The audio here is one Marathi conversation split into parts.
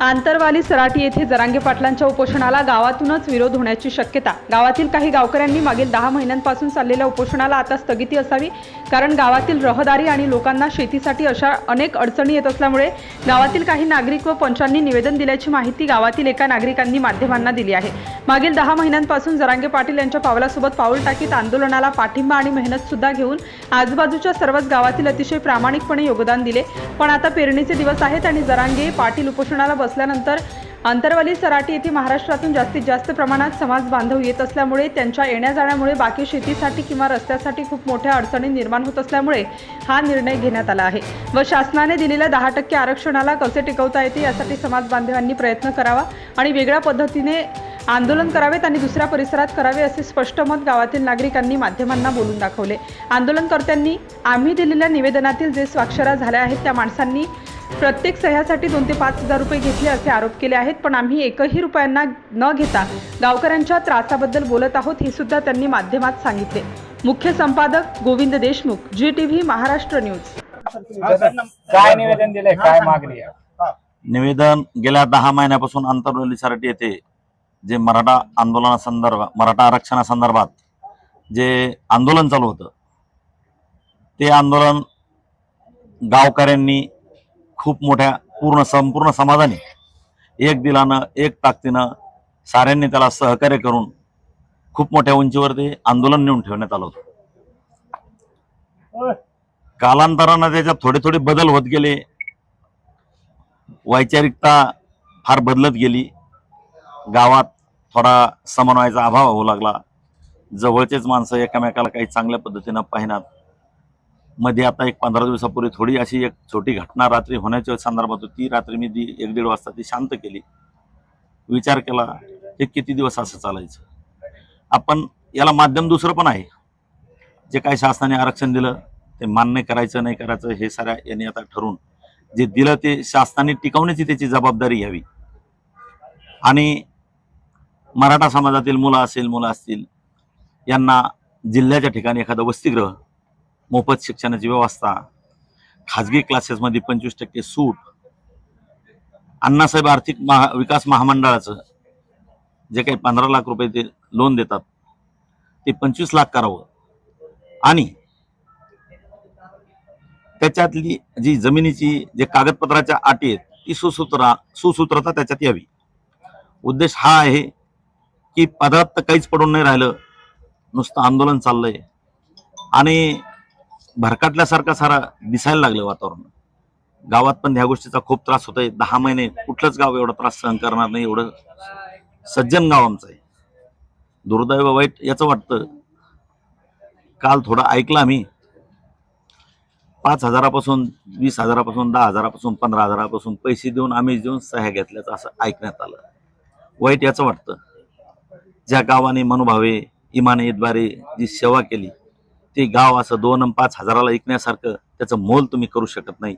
आंतरवाली सराटी येथे जरांगे पाटलांच्या उपोषणाला गावातूनच विरोध होण्याची शक्यता. गावातील काही गावकऱ्यांनी मागील दहा महिन्यांपासून चाललेल्या उपोषणाला आता स्थगिती असावी कारण गावातील रहदारी आणि लोकांना शेतीसाठी अशा अनेक अडचणी येत असल्यामुळे गावातील काही नागरिक व पंचांनी निवेदन दिल्याची माहिती गावातील एका नागरिकांनी माध्यमांना दिली आहे. मागील दहा महिन्यांपासून जरांगे पाटील यांच्या पावलासोबत पाऊल टाकीत आंदोलनाला पाठिंबा आणि मेहनत सुद्धा घेऊन आजूबाजूच्या सर्वच गावातील अतिशय प्रामाणिकपणे योगदान दिले. पण आता पेरणीचे दिवस आहेत आणि जरांगे पाटील उपोषणाला असल्यानंतर अंतरवाली सराटी येथे महाराष्ट्रातून जास्तीत जास्त प्रमाणात समाज बांधव येत असल्यामुळे त्यांच्या येण्या जाण्यामुळे बाकी शेतीसाठी किंवा रस्त्यासाठी खूप मोठ्या अडचणी निर्माण होत असल्यामुळे हा निर्णय घेण्यात आला आहे. व शासनाने दिलेल्या दहा टक्के आरक्षणाला कसे टिकवता येते यासाठी समाज बांधवांनी प्रयत्न करावा आणि वेगळ्या पद्धतीने आंदोलन करावेत आणि दुसऱ्या परिसरात करावे असे स्पष्ट मत गावातील नागरिकांनी माध्यमांना बोलून दाखवले. आंदोलनकर्त्यांनी आम्ही दिलेल्या निवेदनातील जे स्वाक्षऱ्या झाल्या आहेत त्या माणसांनी प्रत्येक सह्यासाठी दोन ते पाच हजार रुपये घेतले असे आरोप केले आहेत पण आम्ही एकही रुपयांना न घेता गावकऱ्यांच्या त्रासाबद्दल बोलत आहोत हे सुद्धा त्यांनी माध्यमात सांगितले. मुख्य संपादक Govind Deshmukh G T V Maharashtra news. काय निवेदन दिलंय? काय मागणी आहे? निवेदन गेल्या दहा महिन्यापासून आंतरवली सराटी येथे जे मराठा आंदोलनासंदर्भात मराठा आरक्षणासंदर्भात जे आंदोलन चालू होतं ते आंदोलन गावकऱ्यांनी खूप मोठ्या पूर्ण संपूर्ण समाजाने एक दिलानं एक ताकदीनं साऱ्यांनी त्याला सहकार्य करून खूप मोठ्या उंचीवरती आंदोलन नेऊन ठेवण्यात आलं होतं. कालांतरानं त्याच्यात थोडे थोडे बदल होत गेले. वैचारिकता फार बदलत गेली. गावात थोडा समन्वयाचा अभाव होऊ लागला. जवळचेच माणसं एकमेकाला काही चांगल्या पद्धतीनं पाहिनात. मध्ये आता एक पंधरा दिवसापूर्वी थोडी अशी एक छोटी घटना रात्री होण्याच्या संदर्भात होती ती रात्री मी ती एक दीड वाजता ती शांत केली. विचार केला हे किती दिवस असं चालायचं? आपण याला माध्यम दुसरं पण आहे. जे काही शासनाने आरक्षण दिलं ते मान्य करायचं नाही करायचं हे साऱ्या यांनी आता ठरवून जे दिलं ते शासनाने टिकवण्याची त्याची जबाबदारी घ्यावी. आणि मराठा समाजातील मुलं असेल मुलं असतील यांना जिल्ह्याच्या ठिकाणी एखादं वसतिगृह मोफत शिक्षणाची व्यवस्था खाजगी क्लासेसमध्ये पंचवीस टक्के सूट अण्णासाहेब आर्थिक महा विकास महामंडळाचं जे काही पंधरा लाख रुपये ते लोन देतात ते पंचवीस लाख करावं. आणि त्याच्यातली जी जमिनीची जे कागदपत्राच्या अटी आहेत ती सुसूत्रा सुसूत्रता त्याच्यात यावी. उद्देश हा आहे की पदार्थ तर काहीच पडून नाही राहिलं नुसतं आंदोलन चाललंय. आणि भरकटल्यासारखा सारा दिसायला लागलं वातावरण. गावात पण ह्या गोष्टीचा खूप त्रास होतोय. दहा महिने कुठलंच गाव एवढा त्रास सहन करणार नाही एवढं सज्जन गाव आमचं आहे. दुर्दैव वाईट याचं वाटतं. काल थोडं ऐकलं आम्ही. पाच हजारापासून वीस हजारापासून दहा हजारापासून पंधरा हजारापासून पैसे देऊन आम्ही देऊन सह्या घेतल्याचं असं ऐकण्यात आलं. वाईट याचं वाटतं. ज्या गावाने मनोभावे इमानईद्वारे जी सेवा केली ते गाव असं दोन अन पाच हजाराला ऐकण्यासारखं त्याचं मोल तुम्ही करू शकत नाही.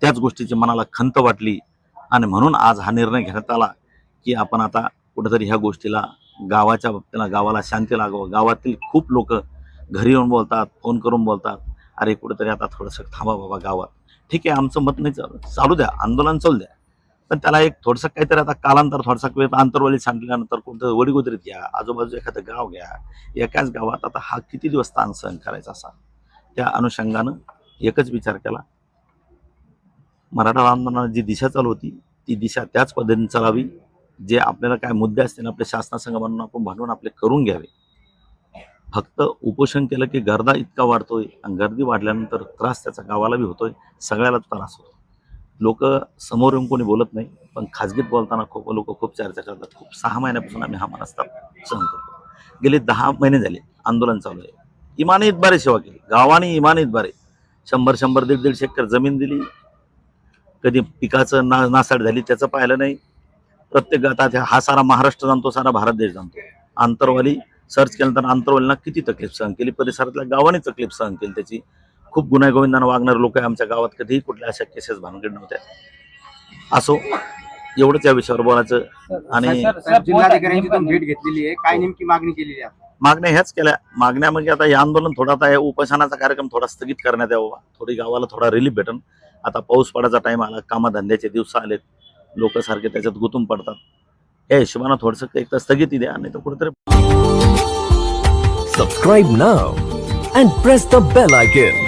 त्याच गोष्टीची मनाला खंत वाटली. आणि म्हणून आज हा निर्णय घेण्यात आला की आपण आता कुठेतरी ह्या गोष्टीला गावाच्या बाबतीला गावाला शांती लागावं. गावातील खूप लोक घरी येऊन बोलतात फोन करून बोलतात. अरे कुठेतरी आता थोडंसं थांबा बाबा गावात. ठीक आहे आमचं मत नाही चालू चालू द्या. आंदोलन चालू द्या. पण त्याला एक थोडंसं काहीतरी आता कालांतर थोडासा वेळ आंतरवाली सांगितल्यानंतर कोणतं वडीगोदरीत घ्या आजूबाजू एखादं गाव घ्या एकाच गावात आता हा किती दिवस ताण सहन करायचा असा? त्या अनुषंगानं एकच विचार केला. मराठा आंदोलनाची जी दिशा चालू होती ती दिशा त्याच पद्धतीने चालावी जे आपल्याला काय मुद्दे असतील आपल्या शासनासंघ म्हणून आपण भांडवून आपले करून घ्यावे. फक्त उपोषण केलं की गर्दा इतका वाढतोय आणि गर्दी वाढल्यानंतर त्रास त्याचा गावाला बी होतोय सगळ्याला त्रास होतो लोक समोर येऊन कोणी बोलत नाही पण खाजगीत बोलताना खूप लोक खूप चर्चा करतात. खूप सहा महिन्यापासून आम्ही हा मनस्ताप सहन करतो. गेले दहा महिने झाले आंदोलन चालू आहे. इमानीतबारे सेवा केली गावाने इमानीतबारे शंभर शंभर दीड दीडशे एकर जमीन दिली. कधी पिकाचं ना नासाड झाली त्याचं पाहिलं नाही. प्रत्येक आता हा सारा महाराष्ट्र जाणतो सारा भारत देश जाणतो. आंतरवाली सर्च केल्यानंतर आंतरवालींना किती तकलीफ सहन केली? परिसरातल्या गावाने तकलीफ सहन केली त्याची. खूप गुन्हा वागणारे लोक आमच्या गावात. कधीही कुठल्या अशा केसेस भानगड नव्हत्या. असो एवढंच या विषयावर बोलायचं. आणि जिल्हाधिकाऱ्यांची तुम्ही भेट घेतलेली आहे. काय नेमकी मागणी केलेली आहे? मागण्या ह्याच केल्या. मागण्या म्हणजे आता हे आंदोलन थोडा आता हे उपोषणाचा कार्यक्रम थोडा स्थगित करण्यात यावा. थोडी गावाला थोडा रिलीफ भेटन. आता पाऊस पडायचा टाइम आला कामधंद्याचे दिवस आलेत. लोक सारखे त्याच्यात गुंतून पडतात. या हिशोबानं थोडंसं एक तर स्थगिती द्या नाही तर कुठेतरी Subscribe now and press the bell icon.